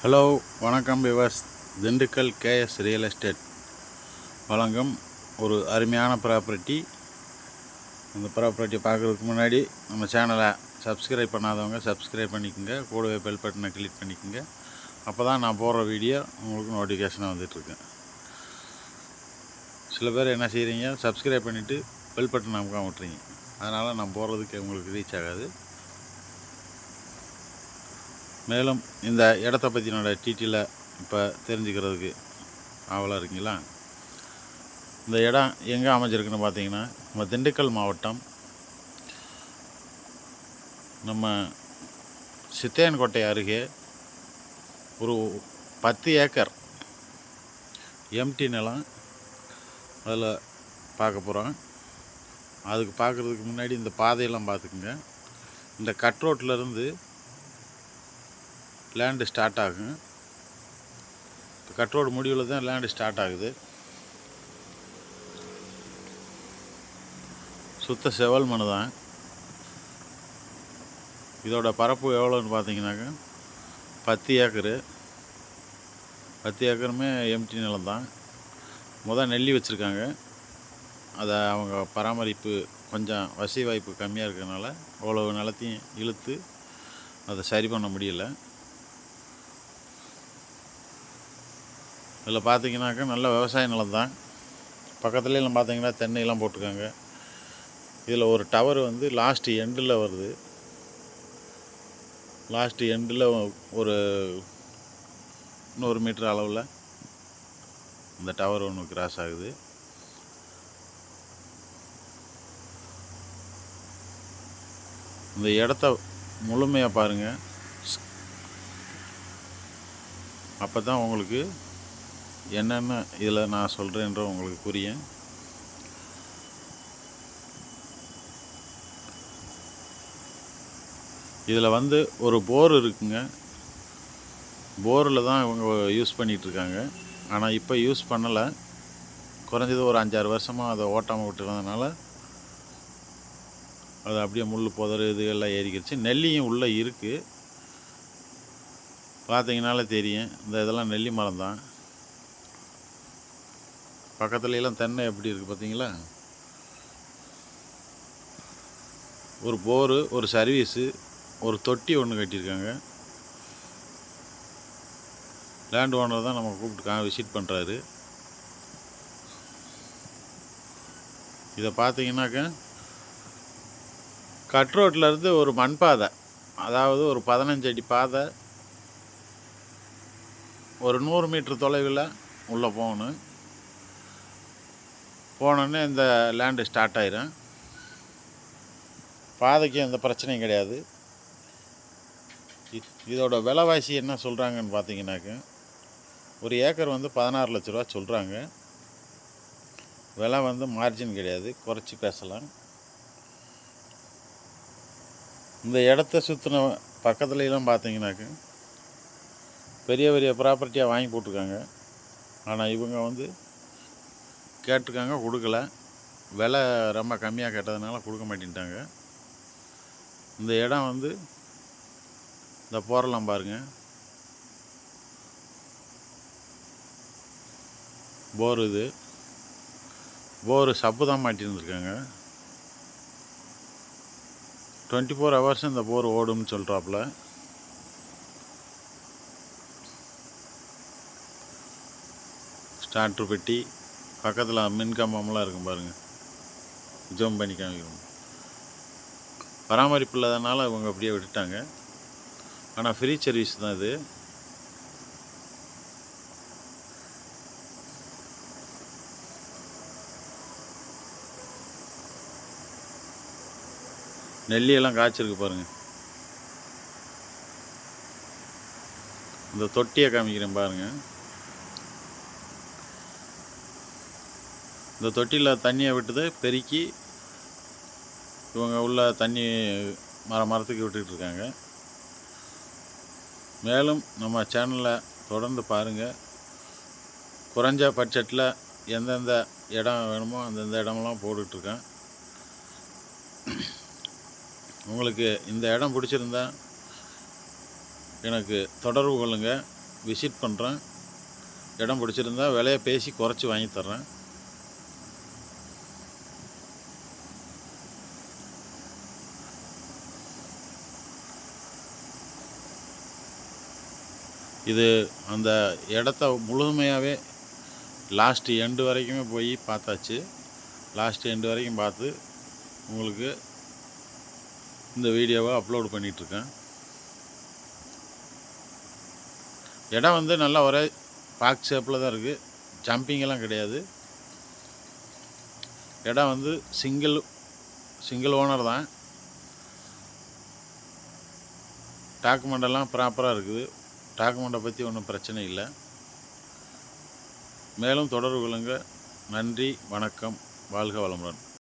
Hello வணக்கம் விவாஸ் Dindigul KS real estate. வழங்கும் ஒரு அருமையான ப்ராப்பர்ட்டி. அந்த ப்ராப்பர்ட்டியை பார்க்குறதுக்கு முன்னாடி நம்ம சேனலை சப்ஸ்கிரைப் பண்ணாதவங்க சப்ஸ்கிரைப் பண்ணிக்கோங்க. கூடவே பெல் பட்டனை கிளிக் பண்ணிக்கோங்க. அப்போ தான் நான் போடுற வீடியோ உங்களுக்கு நோட்டிஃபிகேஷனாக வந்துட்டுருக்கேன் சில பேர் என்ன செய்கிறீங்க சப்ஸ்கிரைப் பண்ணிவிட்டு பெல் பட்டன் நமக்காக விட்டுறீங்க. அதனால் நான் போடுறதுக்கு உங்களுக்கு ரீச் ஆகாது. மேலும் இந்த இடத்த பற்றினோட டீட்டெயிலை இப்போ தெரிஞ்சுக்கிறதுக்கு ஆவலாக இருக்கீங்களா? இந்த இடம் எங்கே அமைஞ்சிருக்குன்னு பார்த்தீங்கன்னா நம்ம திண்டுக்கல் மாவட்டம் நம்ம சித்தையன்கோட்டை அருகே ஒரு பத்து ஏக்கர் எம்டி நிலம் அதில் பார்க்க போகிறோம். அதுக்கு பார்க்குறதுக்கு முன்னாடி இந்த பாதையெல்லாம் பார்த்துக்குங்க. இந்த கட் ரோட்டிலருந்து லேண்டு ஸ்டார்ட் ஆகும் இப்போ கட்ரோடு முடிவில் தான் லேண்டு ஸ்டார்ட் ஆகுது. சுத்த செவல் மனு தான். இதோட பரப்பு எவ்வளோன்னு பார்த்தீங்கன்னாக்கா பத்து ஏக்கரு. பத்து ஏக்கருமே எம்டி நிலம் தான். முதல் நெல்லி வச்சுருக்காங்க. அதை அவங்க பராமரிப்பு கொஞ்சம் வசதி வாய்ப்பு கம்மியாக இருக்கிறதுனால அவ்வளோ நிலத்தையும் இழுத்து அதை சரி பண்ண முடியல. இதில் பார்த்தீங்கன்னாக்கா நல்ல விவசாய நிலம் தான். பக்கத்துலேயும் பார்த்தீங்கன்னா தென்னையெல்லாம் போட்டிருக்காங்க. இதில் ஒரு டவர் வந்து லாஸ்ட் எண்டில் வருது. லாஸ்ட் எண்டில் ஒரு நூறு மீட்டர் அளவில் இந்த டவர் ஒன்று கிராஸ் ஆகுது. இந்த இடத்த முழுமையாக பாருங்கள் அப்போ தான் உங்களுக்கு என்னென்ன இதில் நான் சொல்கிறேன்ற உங்களுக்கு புரியும் இதில் வந்து ஒரு போர் இருக்குங்க. போரில் தான் இவங்க யூஸ் பண்ணிகிட்ருக்காங்க. ஆனால் இப்போ யூஸ் பண்ணலை. குறைஞ்சது ஒரு அஞ்சாறு வருஷமாக அதை ஓட்டாமல் விட்டுருந்ததுனால அது அப்படியே முள் புதர் இது எல்லாம் ஏறிக்கிடுச்சு. நெல்லியும் உள்ளே இருக்குது. பார்த்தீங்கனாலே தெரியும். இந்த இதெல்லாம் நெல்லி மரம் தான். பக்கத்துல எல்லாம் தென்னை எப்படி இருக்குது பார்த்தீங்களா? ஒரு போரு ஒரு சர்வீஸு ஒரு தொட்டி ஒன்று கட்டியிருக்காங்க. லேண்ட் ஓனர் தான் நம்ம கூப்பிட்டு விசிட் பண்ணுறாரு இதை பார்த்தீங்கன்னாக்க கட் இருந்து ஒரு மண் பாதை அதாவது ஒரு பதினஞ்சு அடி பாதை ஒரு நூறு மீட்ரு தொலைவில் உள்ளே போகணும். போனோடனே இந்த லேண்டு ஸ்டார்ட் ஆயிரும். பாதைக்கு எந்த பிரச்சனையும் கிடையாது. இதோட விலைவாசி என்ன சொல்கிறாங்கன்னு பார்த்தீங்கன்னாக்க ஒரு ஏக்கர் வந்து பதினாறு லட்ச ரூபா சொல்கிறாங்க விலை வந்து மார்ஜின் கிடையாது. குறைச்சி பேசலாம். இந்த இடத்த சுற்றின பக்கத்துலலாம் பார்த்தீங்கன்னாக்க பெரிய பெரிய ப்ராப்பர்ட்டியாக வாங்கி போட்டிருக்காங்க. ஆனால் இவங்க வந்து கேட்டிருக்காங்க கொடுக்கல. விலை ரொம்ப கம்மியாக கேட்டதுனால கொடுக்க மாட்டேன்ட்டாங்க. இந்த இடம் வந்து இந்த போரெல்லாம் பாருங்கள் போர் இது. போர் சப்பு தான் மாட்டியிருந்துருக்காங்க டுவெண்ட்டி ஃபோர் ஹவர்ஸ் இந்த போர் ஓடும்னு சொல்கிறாப்புல ஸ்டார்ட்ரு பெட்டி. பக்கத்தில் மின் கம்பம்லாம் இருக்கும் பாருங்கள் ஜூம் பண்ணி காமிக்கணும். பராமரிப்பு இல்லாதனால இவங்க அப்படியே விட்டுட்டாங்க. ஆனால் ஃப்ரீ சர்வீஸ் தான் இது. நெல்லியெல்லாம் காய்ச்சிருக்கு பாருங்கள் இந்த தொட்டியை காமிக்கிறேன் பாருங்கள் இந்த தொட்டியில் தண்ணியை விட்டுது பெருக்கி இவங்க உள்ள தண்ணி மர மரத்துக்கு விட்டுட்டு இருக்காங்க. மேலும் நம்ம சேனலை தொடர்ந்து பாருங்கள் குறைஞ்ச பட்ஜெட்டில் எந்தெந்த இடம் வேணுமோ அந்தந்த இடமெல்லாம் போட்டுட்ருக்கேன். உங்களுக்கு இந்த இடம் பிடிச்சிருந்தா எனக்கு தொடர்பு கொள்ளுங்கள் விசிட் பண்ணுறேன் இடம் பிடிச்சிருந்தா விலையை பேசி குறைச்சி வாங்கி தர்றேன். இது அந்த இடத்த முழுமையாகவே லாஸ்ட் எண்டு வரைக்குமே போய் பார்த்தாச்சு. லாஸ்ட் எண்டு வரைக்கும் பார்த்து உங்களுக்கு இந்த வீடியோவை அப்லோட் பண்ணிகிட்ருக்கேன் இடம் வந்து நல்லா ஒரே பாக் ஷேப்பில் தான் இருக்குது ஜம்பிங்கெல்லாம் கிடையாது. இடம் வந்து சிங்கிள் சிங்கிள் ஓனர் தான். டாக்குமெண்டெல்லாம் ப்ராப்பராக இருக்குது. டாக்குமெண்ட்டை பற்றி ஒன்றும் பிரச்சனை இல்லை. மேலும் தொடர்பு கொள்ளுங்கள். நன்றி வணக்கம். வாழ்க வளமுடன்.